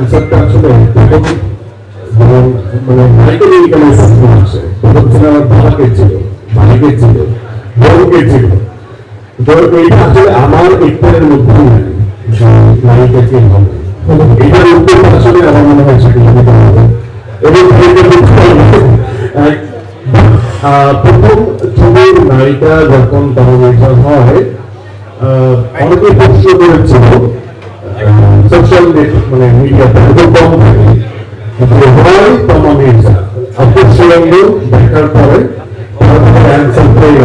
অ্যান্সারটা আসলে প্রথম মানে আছে প্রথম আমার বাবাকে ছিল। ভাইকে ছিল বউকে ছিল তো এইটা আসলে আমার নায়িকা কে এটার উত্তরটা আসলে আমার মনে হয় সেটা যখন তরমিশন হয় অনেকে প্রশ্ন করেছিল সোশ্যাল মানে মিডিয়াতে কম থাকে যে হয় তমা মির্জা আপুর সঙ্গে দেখার পরে অ্যান্সার পেয়ে।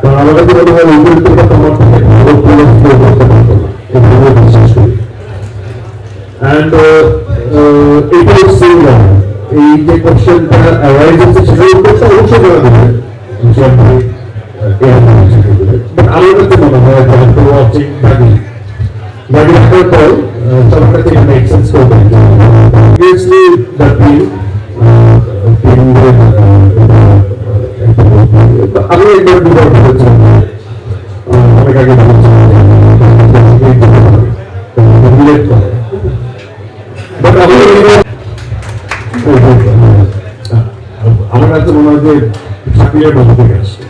তো আমার কাছে মনে হয় ওই তোমার থেকে ভালো করে করতে পারতো না বিশ্বাস করি অ্যান্ড এটাও সিমিলার এই যে কোশ্চেনটা অ্যারাইজ হচ্ছে সেটার উত্তরটা অবশ্যই দেওয়া দেবে। জিয়াদ ভাই বাট আমার মনে হয় বাকি বাকি দেখার পর আহ, সবার কাছে এটা মেক সেন্স করবে অবভিয়াসলি দ্য টিম টিমদের আমি একবার দুবার আহ, অনেক আগে আমি আমার কাছে মনে হয় যে চাকরির মধ্যে থেকে আসছে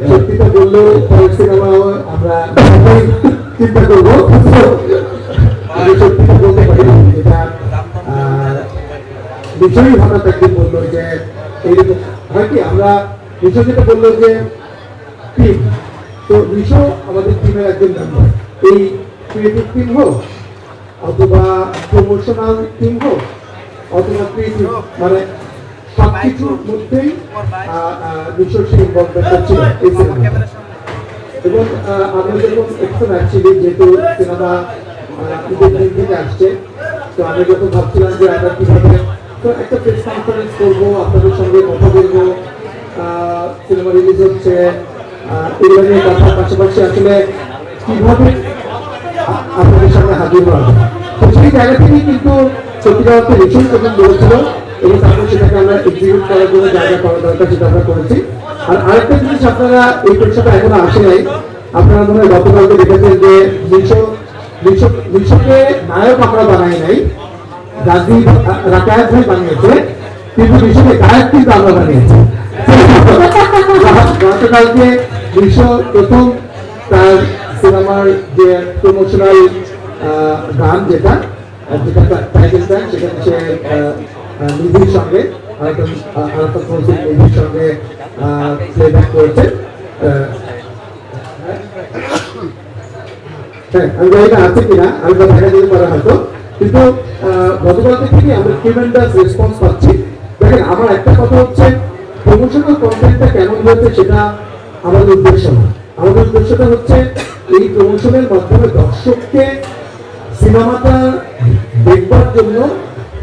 সত্যিটা বললেও সিনেমা আমরা চিন্তা করব আমি বলল যে এইরকম আমরা নিশ্চয় যেটা বলল যে টিম তো নিশো আমাদের টিমের একজন মেম্বার এই ক্রিয়েটিভ টিম হোক অথবা প্রমোশনাল টিম হোক অথবা ক্রিয়েটিভ মানে সবকিছুর মধ্যেই নিশোর সেই ইনভলভমেন্টটা এই সিনেমাতে এবং আমরা যখন একটু অ্যাকচুয়ালি যেহেতু সিনেমা ঈদের দিন থেকে আসছে তো আমি যখন ভাবছিলাম যে আমরা কীভাবে তো একটা প্রেস কনফারেন্স করব আপনাদের সঙ্গে কথা বলব সিনেমা রিলিজ হচ্ছে এগুলো নিয়ে কথার পাশাপাশি আসলে কীভাবে আপনাদের সামনে হাজির। তো সেই জায়গা থেকেই কিন্তু সত্যিকার অর্থে তখন বলেছিল, এবং তারপর আমরা এক্সিকিউট করার জন্য যা যা করা দরকার সেটা আমরা করেছি। আর আরেকটা জিনিস আপনারা এই পরীক্ষাটা এখনও আসে নাই, আপনারা মনে হয় গতকালকে দেখেছেন যে মিশো নায়ক আমরা বানাই নাই, রাজীব, রাকায়াত ভাই বানিয়েছে, কিন্তু কিন্তু আমরা বানিয়েছি। গতকালকে মিশো প্রথম তার সিনেমার যে প্রমোশনাল গান যেটা গান সেখানে সে থেকে আমরা ট্রিমেন্ডাস রেসপন্স পাচ্ছি। দেখেন, আমার একটা কথা হচ্ছে প্রমোশনাল কন্টেন্টটা কেমন হয়েছে সেটা আমাদের উদ্দেশ্য না। আমাদের উদ্দেশ্যটা হচ্ছে, এই প্রমোশনের মাধ্যমে দর্শককে সিনেমাটা দেখবার জন্য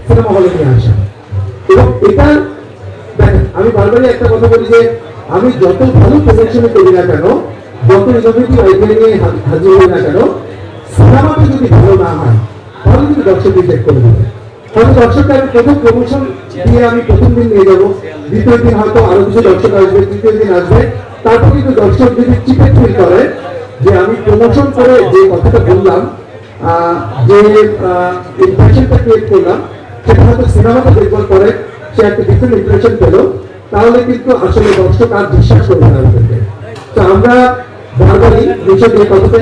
সিনেমা হলে নিয়ে আসা। এবং এটা আমি বারবারই একটা কথা বলি যে, আমি যত ভালো করি না কেন, যত ইনোভেটিভ আইডিয়া নিয়ে হাজির হই না কেন, সিনেমাটা যদি ভালো না হয়, তাহলে কিন্তু দর্শক করে দেবে। দর্শককে আমি প্রথম প্রমোশন দিয়ে আমি প্রথম দিন নিয়ে যাব। দ্বিতীয় দিন হয়তো আরও কিছু দর্শক আসবে, তৃতীয় দিন আসবে। তারপর কিন্তু দর্শক যদি চিপে ফিল করে যে আমি প্রমোশন করে যে কথাটা বললাম যে ইমপ্রেশনটা ক্রিয়েট করলাম, সেটা হয়তো সিনেমাটা করে সে একটা ডিফারেন্ট পেল, তাহলে কিন্তু আসলে দর্শক আর বিশ্বাস করবে না তো আমরা বারবারই বিষয় যে কথাটা